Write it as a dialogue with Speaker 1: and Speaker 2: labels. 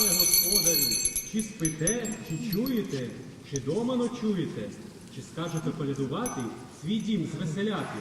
Speaker 1: пане господарю, чи спите, чи чуєте, чи дома ночуєте, чи скажете полядувати свій дім звеселяти?